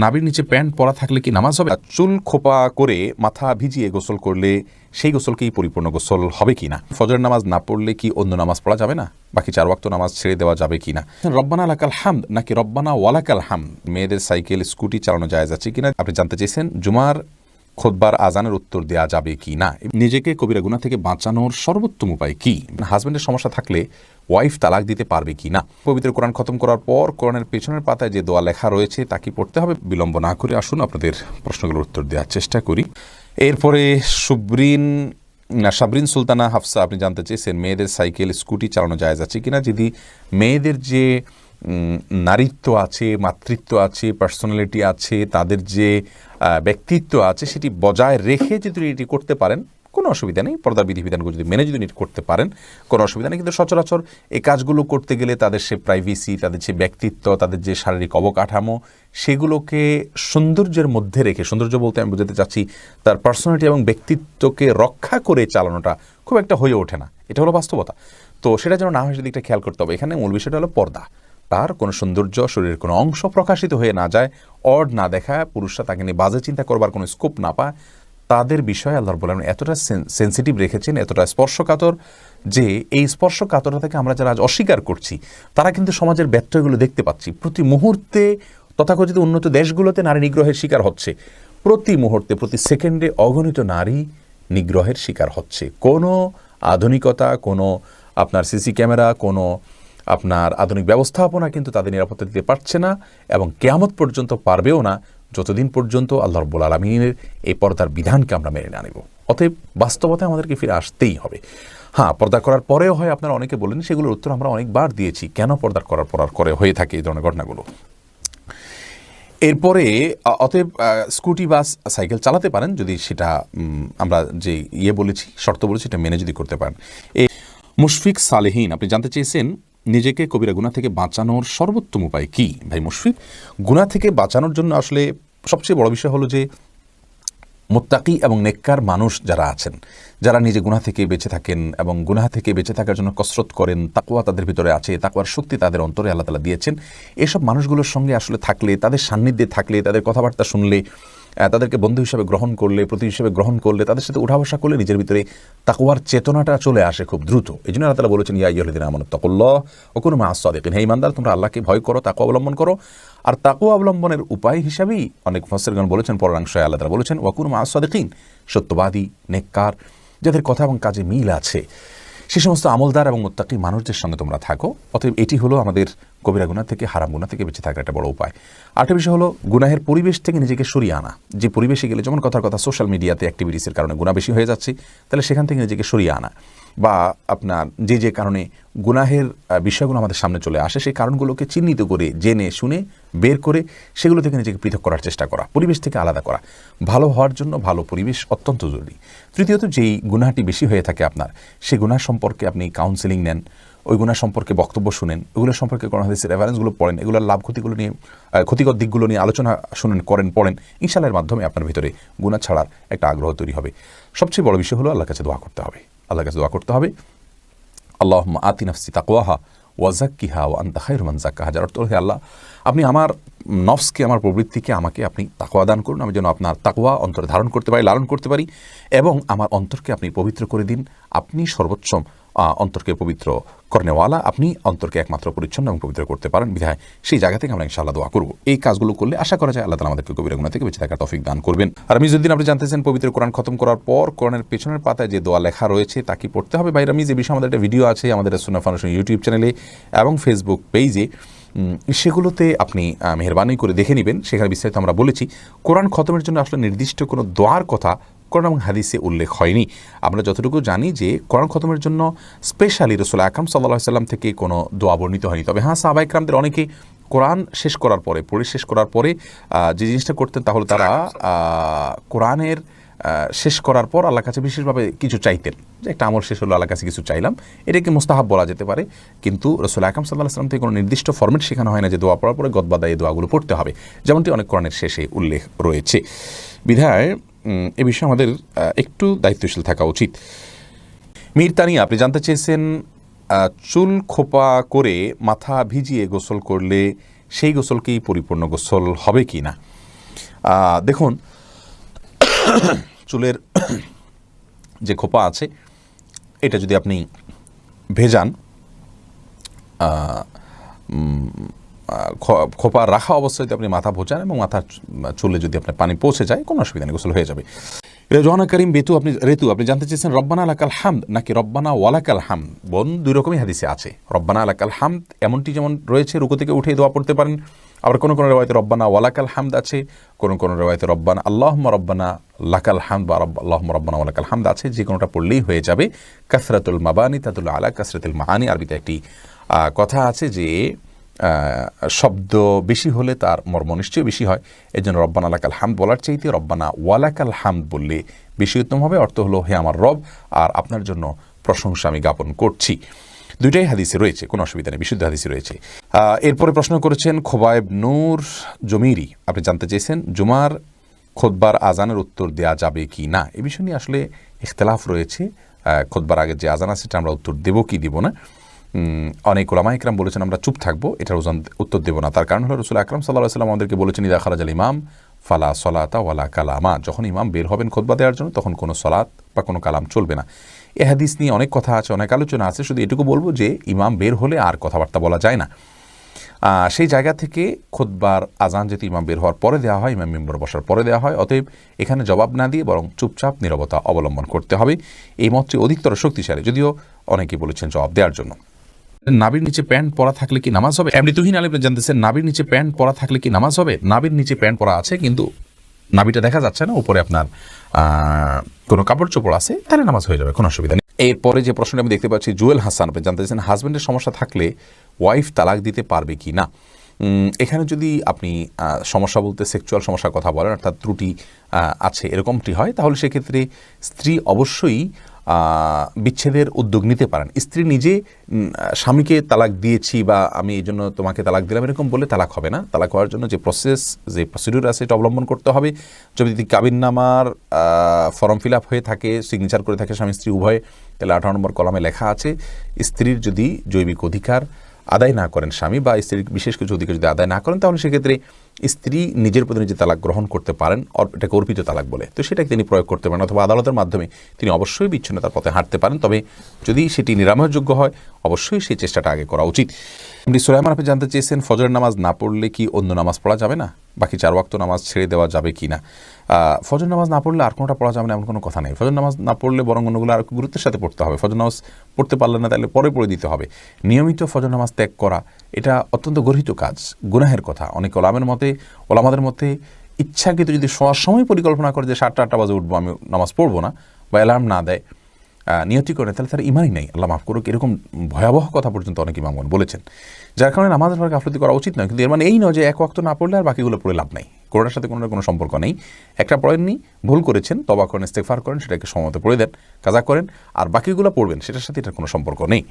নাবির নিচে প্যান্ট পরা থাকলে কি নামাজ হবে? চুল খোপা করে মাথা ভিজিয়ে গোসল করলে সেই গোসলকেই পরিপূর্ণ গোসল হবে কি না ফজর নামাজ না পড়লে কি অন্য নামাজ পড়া যাবে না? বাকি চার ওয়াক্ত নামাজ ছেড়ে দেওয়া যাবে কি না রব্বানা লাকাল হামদ নাকি রব্বানা ওয়ালাকাল হাম মেয়েদের সাইকেল, স্কুটি চালানো যায় যাচ্ছে কিনা? আপনি জানতে চেয়েছেন? জুমার খোদবার আজানের উত্তর দেওয়া যাবে কি না? নিজেকে কবিরা গুণা থেকে বাঁচানোর সর্বোত্তম উপায় কি? হাজব্যান্ডের সমস্যা থাকলে ওয়াইফ তালাক দিতে পারবে কি না? পবিত্র কোরআন খতম করার পর কোরআনের পেছনের পাতায় যে দোয়া লেখা রয়েছে, তা কি পড়তে হবে? বিলম্ব না করে আসুন, আপনাদের প্রশ্নগুলোর উত্তর দেওয়ার চেষ্টা করি। এরপরে সুব্রিন সাবরিন সুলতানা হাফসা, আপনি জানতে চেয়েছেন, মেয়েদের সাইকেল, স্কুটি চালানো যায় যাচ্ছে কিনা? যদি মেয়েদের যে নারীত্ব আছে, মাতৃত্ব আছে পার্সোনালিটি আছে, তাদের যে ব্যক্তিত্ব আছে সেটি বজায় রেখে যদি এটি করতে পারেন, কোনো অসুবিধা নেই। পর্দার বিধিবিধানগুলো যদি মেনে যদি করতে পারেন, কোনো অসুবিধা নেই। কিন্তু সচরাচর এই কাজগুলো করতে গেলে তাদের সে প্রাইভেসি তাদের যে ব্যক্তিত্ব, তাদের যে শারীরিক অবকাঠামো, সেগুলোকে সৌন্দর্যের মধ্যে রেখে, সৌন্দর্য বলতে আমি বোঝাতে চাচ্ছি, তার পার্সোনালিটি এবং ব্যক্তিত্বকে রক্ষা করে চালানোটা খুব একটা হয়ে ওঠে না। এটা হলো বাস্তবতা। তো সেটা যেন না হয় সেদিকটা খেয়াল করতে হবে। এখানে মূল বিষয়টা হলো পর্দা। তার কোনো সৌন্দর্য, শরীরের কোনো অংশ প্রকাশিত হয়ে না যায়, অড না দেখায়, পুরুষরা তাকে নিয়ে বাজে চিন্তা করবার কোনো স্কোপ না পায়। তাদের বিষয়ে আল্লাহর বলেন এতটা সেন্সিটিভ রেখেছেন, এতটা স্পর্শকাতর যে এই স্পর্শকাতরতা থেকে আমরা যারা আজ অস্বীকার করছি, তারা কিন্তু সমাজের ব্যত্যয়গুলো দেখতে পাচ্ছি। প্রতি মুহূর্তে তথাকথিত উন্নত দেশগুলোতে নারী নিগ্রহের শিকার হচ্ছে। প্রতি মুহূর্তে, প্রতি সেকেন্ডে অগণিত নারী নিগ্রহের শিকার হচ্ছে। কোনো আধুনিকতা, কোনো আপনার সিসি ক্যামেরা, কোনো আপনার আধুনিক ব্যবস্থাপনা কিন্তু তাদের নিরাপত্তা দিতে পারছে না এবং কেয়ামত পর্যন্ত পারবেও না, যতদিন পর্যন্ত আল্লাহ রব্বুল আলমিনের এই পর্দার বিধানকে আমরা মেনে না নেব। অতএব বাস্তবতায় আমাদেরকে ফিরে আসতেই হবে। হ্যাঁ পর্দা করার পরেও হয়, আপনারা অনেকে বলেন সেগুলোর উত্তর আমরা অনেকবার দিয়েছি, কেন পর্দা করার পর আর করে হয়ে থাকে এই ধরনের ঘটনাগুলো? এরপরে অতএব স্কুটি, বাস, সাইকেল চালাতে পারেন যদি সেটা আমরা যে ইয়ে বলেছি, শর্ত বলেছি, সেটা মেনে যদি করতে পারেন। এই মুশফিক সালেহীন, আপনি জানতে চেয়েছেন নিজেকে কবিরা গুণা থেকে বাঁচানোর সর্বোত্তম উপায় কি? ভাই মুশফিক, গুণা থেকে বাঁচানোর জন্য আসলে সবচেয়ে বড় বিষয় হলো যে, মোত্তাকি এবং নেককার মানুষ যারা আছেন, যারা নিজে গুনাহ থেকে বেঁচে থাকেন এবং গুনাহ থেকে বেঁচে থাকার জন্য কসরত করেন তাকুয়া তাদের ভিতরে আছে তাকুয়ার শক্তি তাদের অন্তরে আল্লাহ তালা দিয়েছেন, এসব মানুষগুলোর সঙ্গে আসলে থাকলে, তাদের সান্নিধ্যে থাকলে, তাদের কথাবার্তা শুনলে তাদেরকে বন্ধু হিসাবে গ্রহণ করলে, প্রতি হিসেবে গ্রহণ করলে, তাদের সাথে উঠা বসা করলে নিজের ভিতরে তাকুয়ার চেতনাটা চলে আসে খুব দ্রুত। এই জন্য আল্লাহ বলেছেন, ইয়া ইহদিন আমন তকল্লাহ ও কোনো মা সাদেকিন। হে ইমানদার, তোমরা আল্লাহকে ভয় করো তাকুয়া অবলম্বন করো। আর তাকু অবলম্বনের উপায় হিসাবেই অনেক ফসরগণ বলেছেন পরাংশয় আল্লাহ বলেছেন ওয়াকুন মা সাদেকিন, সত্যবাদী, নেককার, যাদের কথা এবং কাজে মিল আছে। সে সমস্ত আমলদার এবং মোত্তাকি মানুষদের সঙ্গে তোমরা থাকো। অতএব এটি হলো আমাদের কবিরা গুণা থেকে হারাম গুণা থেকে বেঁচে থাকার একটা বড় উপায়। আরেকটা বিষয় হলো, গুনাহের পরিবেশ থেকে নিজেকে সরিয়ে আনা। যে পরিবেশে গেলে, যেমন কথার কথা সোশ্যাল মিডিয়াতে অ্যাক্টিভিটিসের কারণে গুণা বেশি হয়ে যাচ্ছে, তাহলে সেখান থেকে নিজেকে সরিয়ে আনা। বা আপনার যে যে কারণে গুনাহের বিষয়গুলো আমাদের সামনে চলে আসে, সেই কারণগুলোকে চিহ্নিত করে, জেনে, শুনে, বের করে সেগুলো থেকে নিজেকে পৃথক করার চেষ্টা করা, পরিবেশ থেকে আলাদা করা। ভালো হওয়ার জন্য ভালো পরিবেশ অত্যন্ত জরুরি। তৃতীয়ত, যেই গুনাহাটি বেশি হয়ে থাকে আপনার সেই গুনাহ সম্পর্কে আপনি কাউন্সেলিং নেন ওই গুণা সম্পর্কে বক্তব্য শুনেন ওগুলো সম্পর্কে কোনো হাদিসের রেফারেন্সগুলো পড়েন এগুলোর লাভ ক্ষতিগুলো নিয়ে ক্ষতিকর দিকগুলো নিয়ে আলোচনা শুনেন করেন পড়েন ইনশাল্লাহের মাধ্যমে আপনার ভিতরে গুণা ছাড়ার একটা আগ্রহ তৈরি হবে। সবচেয়ে বড় বিষয় হলো আল্লাহর কাছে দোয়া করতে হবে। আল্লাহর কাছে দোয়া করতে হবে আল্লাহ আতি নফসি তাকওয়াহা ওয়াজাক্কিহা ও আন্তা খায়রুম মান জাক্কাহা যার অর্থ হে আল্লাহ আপনি আমার নফসকে আমার প্রবৃত্তিকে আমাকে আপনি তাকওয়া দান করুন। আমি যেন আপনার তাকোয়া অন্তরে ধারণ করতে পারি লালন করতে পারি এবং আমার অন্তরকে আপনি পবিত্র করে দিন। আপনি সর্বোচ্চ আহ, অন্তরকে পবিত্র কর্নেওয়ালা। আপনি অন্তরকে একমাত্র পরিচ্ছন্ন এবং পবিত্র করতে পারেন। বিধায় সেই জায়গা থেকে আমরা ইনশাআল্লাহ দোয়া করব। এই কাজগুলো করলে আশা করা যায় আল্লাহ তালা আমাদেরকে কবিরা গুণা থেকে বেঁচে থাকার তফিক দান করবেন। আর মিজুদ্দিন আপনি জানতেছেন পবিত্র কোরআন খতম করার পর কোরআনের পেছনের পাতায় যে দোয়া লেখা রয়েছে তা কি পড়তে হবে? বাইরা মিজ এ বিষয়ে আমাদের একটা ভিডিও আছে আমাদের সুনা ফাউন্ডেশন ইউটিউব চ্যানেলে এবং ফেসবুক পেজে। সেগুলোতে আপনি মেহরবানি করে দেখে নেবেন। সেখানে বিস্তারিত আমরা বলেছি। কোরআন খতমের জন্য আসলে নির্দিষ্ট কোনো দোয়ার কথা কোরআন এবং হাদিসে উল্লেখ হয়নি। আমরা যতটুকু জানি যে কোরআন খতমের জন্য স্পেশালি রসুল আকরাম সাল্লাহ সাল্লাম থেকে কোনো দোয়া বর্ণিত হয়নি। তবে হ্যাঁ সাহাবা ইকরামদের অনেকে কোরআন শেষ করার পরে, পড়ে শেষ করার পরে যে জিনিসটা করতেন তাহলে তারা কোরআনের শেষ করার পর আল্লাহর কাছে বিশেষভাবে কিছু চাইতেন। যে একটা আমল শেষ হলো, আল্লাহর কাছে কিছু চাইলাম। এটাকে মোস্তাহাব বলা যেতে পারে। কিন্তু রসুল আকরাম সাল্লাহ সাল্লাম থেকে কোনো নির্দিষ্ট ফর্মেট শেখানো হয় না যে দোয়া পড়ার পরে গদবাদা এই দোয়াগুলো পড়তে হবে। যেমনটি অনেক কোরআনের শেষে উল্লেখ রয়েছে। বিধায় এ বিষয়ে আমাদের একটু দায়িত্বশীল থাকা উচিত। মীর আপনি জানতে চেয়েছেন চুল খোপা করে মাথা ভিজিয়ে গোসল করলে সেই গোসলকেই পরিপূর্ণ গোসল হবে কি না? দেখুন, চুলের যে খোপা আছে, এটা যদি আপনি ভেজান খোপা রাখা অবস্থায় যদি আপনি মাথা ভোচান এবং মাথার চুলে যদি আপনার পানি পৌঁছে যায়, কোনো অসুবিধা নেই, গোসল হয়ে যাবে। জহানা করিম বেতু আপনি রেতু আপনি জানতে চেয়েছেন, রব্বানা আলাকাল হামদ নাকি রব্বানা ওয়ালাকাল হামদ? বোন দুই রকমই হাদিসে আছে। রব্বানা আলাকাল হামদ এমনটি যেমন রয়েছে, রুকু থেকে উঠে দোয়া পড়তে পারেন। আবার কোনো কোনো রেওয়ায়তে রব্বানা ওয়ালাকাল হামদ আছে, কোনো কোনো রেওয়ায়তে রব্বানা, আল্লাহম্মা রব্বানা লাকাল হামদ বা রব্বা, আল্লাহম্মা রব্বানা ওয়ালাকাল হামদ আছে, যে কোনোটা পড়লেই হয়ে যাবে। কাসরাতুল মাবানি তাতুল আলা কাসরাতুল মাহানি আরবিতে একটি কথা আছে যে শব্দ বেশি হলে তার মর্ম নিশ্চয়ই বেশি হয়। এই জন্য রব্বানা লাকাল হামদ বলার চাইতে রব্বানা ওয়ালাকাল হামদ বললে বেশি উত্তম হবে। অর্থ হলো, হে আমার রব, আর আপনার জন্য প্রশংসা আমি জ্ঞাপন করছি। দুইটাই হাদিসে রয়েছে, কোনো অসুবিধা নেই, বিশুদ্ধ হাদিসে রয়েছে। এরপরে প্রশ্ন করেছেন খোবায়েব নূর জমিরি, আপনি জানতে চেয়েছেন, জুমার খোদবার আজানের উত্তর দেয়া যাবে কি না? এ বিষয় নিয়ে আসলে ইখতলাফ রয়েছে। খোদবার আগে যে আজান আছে, সেটা আমরা উত্তর দেবো কি দিব না? অনেক ওলামা ইকরাম বলেছেন, আমরা চুপ থাকব, এটার ওজন উত্তর দেবো না। তার কারণ হলো রসুল আকরাম সাল্লাহ সাল্লাম আমাদেরকে বলেছেন, ইদা খারাজ ইমাম, ফালা সলাতা ওয়ালা কালামা। যখন ইমাম বের হবেন খোদবা দেওয়ার জন্য, তখন কোনো সলাৎ বা কোনো কালাম চলবে না। এ হাদিস নিয়ে অনেক কথা আছে, অনেক আলোচনা আছে, শুধু এটুকু বলব যে ইমাম বের হলে আর কথাবার্তা বলা যায় না। সেই জায়গা থেকে খোদবার আজান যেহেতু ইমাম বের হওয়ার পরে দেওয়া হয়, ইমাম মেম্বর বসার পরে দেওয়া হয়, অতএব এখানে জবাব না দিয়ে বরং চুপচাপ নীরবতা অবলম্বন করতে হবে। এই মতটি অধিকতর শক্তিশালী, যদিও অনেকেই বলেছেন জবাব দেওয়ার জন্য। নাবির নিচে প্যান্ট পরা থাকলে কি নামাজ হবে? এমনি তুহিন আলিম জানতেছেন নাবির নিচে প্যান্ট পরা থাকলে কি নামাজ হবে? নাবির নিচে প্যান্ট পরা আছে, কিন্তু নাবিটা দেখা যাচ্ছে না, উপরে আপনার কোনো কাপড় চোপড় আছে, তাহলে নামাজ হয়ে যাবে, কোনো অসুবিধা নেই। এরপরে যে প্রশ্নটা আমি দেখতে পাচ্ছি, জুয়েল হাসান আপনি জানতে চাইছেন হাজব্যান্ডের সমস্যা থাকলে ওয়াইফ তালাক দিতে পারবে কি না? এখানে যদি আপনি সমস্যা বলতে সেক্সুয়াল সমস্যার কথা বলেন, অর্থাৎ ত্রুটি আছে, এরকমটি হয়, তাহলে সেক্ষেত্রে স্ত্রী অবশ্যই বিচ্ছেদের উদ্যোগ নিতে পারেন। স্ত্রী নিজে স্বামীকে তালাক দিয়েছি বা আমি এই জন্য তোমাকে তালাক দিলাম এরকম বলে তালাক হবে না। তালাক হওয়ার জন্য যে প্রসেস যে প্রসিডিউর আছে এটা অবলম্বন করতে হবে। যদি কাবিননামার ফর্ম ফিল আপ হয়ে থাকে সিগনেচার করে থাকে স্বামী স্ত্রী উভয়ে, তাহলে আঠারো নম্বর কলামে লেখা আছে, স্ত্রীর যদি জৈবিক অধিকার আদায় না করেন স্বামী বা স্ত্রীর বিশেষ কিছু অধিকার যদি আদায় না করেন, তাহলে সেক্ষেত্রে স্ত্রী নিজের প্রতি নিজে তালাক গ্রহণ করতে পারেন এটাকে অর্পিত তালাক বলে। তো সেটাকে তিনি প্রয়োগ করতে পারেন অথবা আদালতের মাধ্যমে তিনি অবশ্যই বিচ্ছিন্নতার পথে হাঁটতে পারেন। তবে যদি সেটি নিরাময়যোগ্য হয়, অবশ্যই সেই চেষ্টাটা আগে করা উচিত। এমনি সুলাইমান, আপনি জানতে চেয়েছেন, ফজরের নামাজ না পড়লে কি অন্য নামাজ পড়া যাবে না? বাকি চার ওয়াক্ত নামাজ ছেড়ে দেওয়া যাবে কি না? ফজর নামাজ না পড়লে আর কোনোটা পড়া যাবে না এমন কোনো কথা নেই। ফজর নামাজ না পড়লে বরং অন্যগুলো আর গুরুত্বের সাথে পড়তে হবে। ফজর নামাজ পড়তে পারলে না, তাহলে পরে পড়ে দিতে হবে। নিয়মিত ফজর নামাজ ত্যাগ করা এটা অত্যন্ত গর্হিত কাজ, গুনাহের কথা। অনেক ওলামের মতে, ওলামাদের মতে ইচ্ছাকৃত যদি শোয়ার সময় পরিকল্পনা করে যে সাতটা আটটা বাজে উঠবো, আমি নামাজ পড়ব না, বা অ্যালার্ম না দেয় নিয়তি করে, তাহলে তার ইমানই নেই। আল্লাহ মাফ করুক, এরকম ভয়াবহ কথা পর্যন্ত অনেক ইমামগণ বলেছেন। যার কারণে নামাজের পর গাফলতি করা উচিত নয়, কিন্তু এর মানে এই নয় যে এক ওয়াক্ত না পড়লে আর বাকিগুলো পড়ে লাভ নাই। কোনোটার সাথে কোনো কোনো সম্পর্ক নেই। একটা পড়েননি ভুল করেছেন তবা করেন ইস্তেফার করেন, সেটাকে সময়তে পড়ে দেন, কাজা করেন, আর বাকিগুলো পড়বেন, সেটার সাথে এটার কোনো সম্পর্ক নেই।